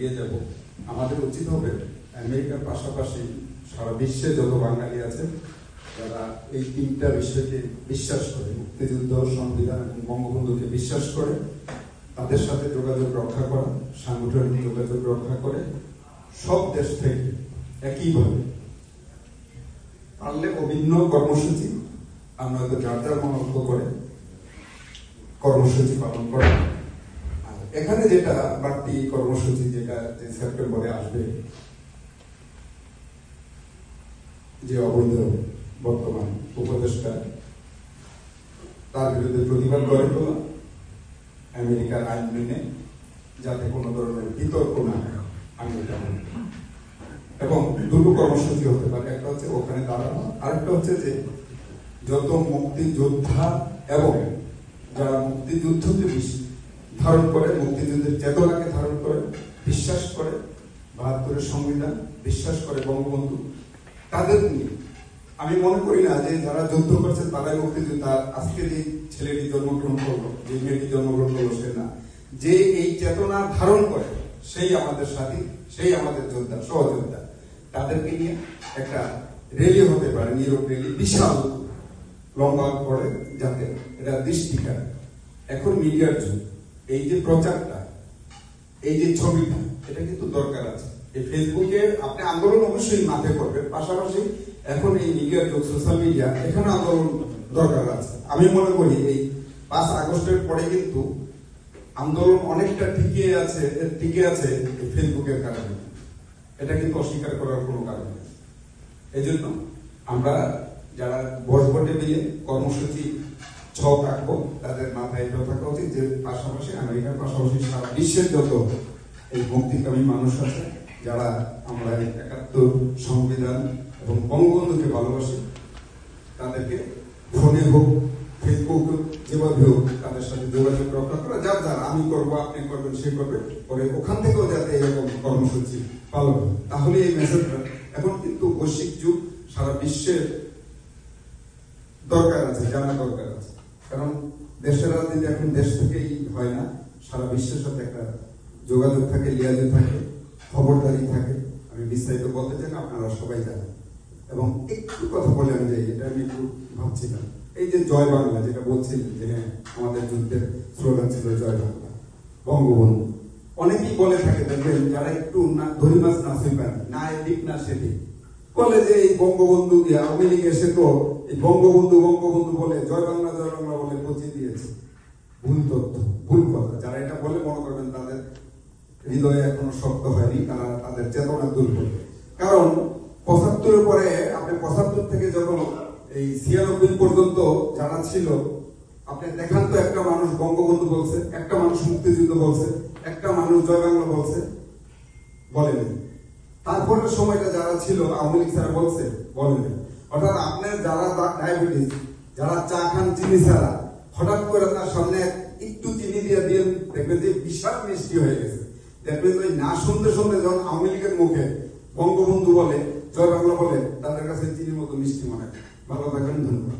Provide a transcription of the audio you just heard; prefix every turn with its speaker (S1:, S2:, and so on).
S1: এগিয়ে যাব আমাদের উচিত হবে আমেরিকার পাশাপাশি সারা বিশ্বে যত বাঙালি আছে, যারা এই তিনটা বিষয়কে বিশ্বাস করে, মুক্তিযুদ্ধ, সংবিধান এবং বঙ্গবন্ধুকে বিশ্বাস করে, তাদের সাথে যোগাযোগ রক্ষা করা, সাংগঠনিক যোগাযোগ রক্ষা করে, সব দেশ থেকে একইভাবে। পারলে অভিন্ন কর্মসূচি, আমরা যার যার মনোজ্ঞ করে কর্মসূচি পালন করা। এখানে যেটা বাড়তি কর্মসূচি যেটা যে সেপ্টেম্বরে আসবে, যে অবৈধ বর্তমান উপদেষ্টা, তার বিরুদ্ধে প্রতিবাদ গড়ে তোলা আমেরিকার আইন মেনে যাতে কোনো ধরনের বিতর্ক না আমেরিকার এবং দুটো কর্মসূচি হতে পারে, একটা হচ্ছে ওখানে দাঁড়ানো, আরেকটা হচ্ছে যে যত মুক্তিযোদ্ধা এবং যারা মুক্তিযুদ্ধকে বিশ- ধারণ করে, মুক্তিযুদ্ধের চেতনাকে ধারণ করে, বিশ্বাস করে, বাহাত্তরের সংবিধান, বিশ্বাস করে বঙ্গবন্ধু। তাদের নিয়ে। আমি মনে করি না যে যারা যুদ্ধ করছে তারাই মুক্তিযোদ্ধা। আজকে যে ছেলেটি জন্মগ্রহণ করল, যে মেয়েটি জন্মগ্রহণ করল, সে না। যে এই চেতনা ধারণ করে, সেই আমাদের সাথী, সেই আমাদের যোদ্ধা, সহযোদ্ধা। তাদেরকে নিয়ে একটা রেলি হতে পারে, নীরব রেলি বিশাল লম্বা করে, যাতে এটা দৃষ্টিকার এখন মিডিয়ার যুগ। এই যে প্রচারটা, এই যে ছবিটা, এটা কিন্তু দরকার আছে। এই ফেসবুকে আপনি আন্দোলন অবশ্যই মাঠে করবেন, পাশাপাশি এখন এই মিডিয়ার যুগ সোশ্যাল মিডিয়া এখানে আন্দোলন দরকার আছে। আমি মনে করি এই পাঁচ আগস্টের পরে কিন্তু আন্দোলন অনেকটা টিকে আছে টিকে আছে এই ফেসবুকের কারণে। এটা কিন্তু অস্বীকার করার কোনো কারণ নেই। এই জন্য আমরা যারা বসবো টেবিলে কর্মসূচি ছক আঁকবো তাদের মাথায় এটা থাকা উচিত যে পাশাপাশি আমেরিকার পাশাপাশি সারা বিশ্বের যত এই মুক্তিকামী মানুষ আছে, যারা আমরা এই একাত্তর সংবিধান এবং বঙ্গবন্ধুকে ভালোবাসি, তাদেরকে ফোনে হোক ফেসবুক যেভাবে হোক, তাদের সাথে যোগাযোগ রক্ষা করা, যার যার, আমি করব, আপনি করবেন, সে করবে পরে ওখান থেকেও যাতে এরকম কর্মসূচি পালন। তাহলে এই মেসেজটা এখন কিন্তু বৈশ্বিক যুগ, সারা বিশ্বের দরকার আছে জানা দরকার আছে কারণ দেশের রাজনীতি এখন দেশ থেকেই হয় না, সারা বিশ্বের সাথে একটা যোগাযোগ থাকে লিয়াজে থাকে, খবরদারি থাকে। আমি বিস্তারিত বলতে চাই আপনারা সবাই জানেন। এবং একটু কথা বলে আমি যাই, এটা আমি একটু ভাবছিলাম এই যে জয় বাংলা, যেটা বলছিলেন যে হ্যাঁ আমাদের যুদ্ধের স্লোগান ছিল জয় বাংলা, বঙ্গবন্ধু। অনেকেই বলে থাকে দেখবেন, যারা একটু না মাছ না সুইপার না এদিক না সেদিক। বলে যে এই বঙ্গবন্ধু আওয়ামী লীগ এসে তো এই বঙ্গবন্ধু বঙ্গবন্ধু বলে জয় বাংলা জয় বাংলা বলে পচিয়ে দিয়েছে। ভুল তথ্য, ভুল কথা। যারা এটা বলে মনে করবেন তাদের হৃদয়ে এখনও শক্ত হয়নি, তারা তাদের চেতনা দুর্বল কারণ পঁচাত্তরের পরে, আপনি পঁচাত্তর থেকে যখন এই ছিয়ানব্বই পর্যন্ত যারা ছিল, আপনি দেখান তো একটা মানুষ বঙ্গবন্ধু বলছে, একটা মানুষ মুক্তিযুদ্ধ বলছে, একটা মানুষ জয় বাংলা বলছে বলেনি তারপরের সময়টা যারা ছিল, আওয়ামী লীগ স্যার বলছে, বলেনি। অর্থাৎ আপনার যারা ডায়াবেটিস যারা চা খান চিনি ছাড়া, হঠাৎ করে তার সামনে একটু চিনি দিয়ে দিয়ে দেখবেন যে বিশাল মিষ্টি হয়ে গেছে। দেখবেন ওই না শুনতে শুনতে যখন আওয়ামী লীগের মুখে বঙ্গবন্ধু বলে জয় বাংলা বলে তাদের কাছে চিনির মতো মিষ্টি মনে। ভালো থাকেন, ধন্যবাদ।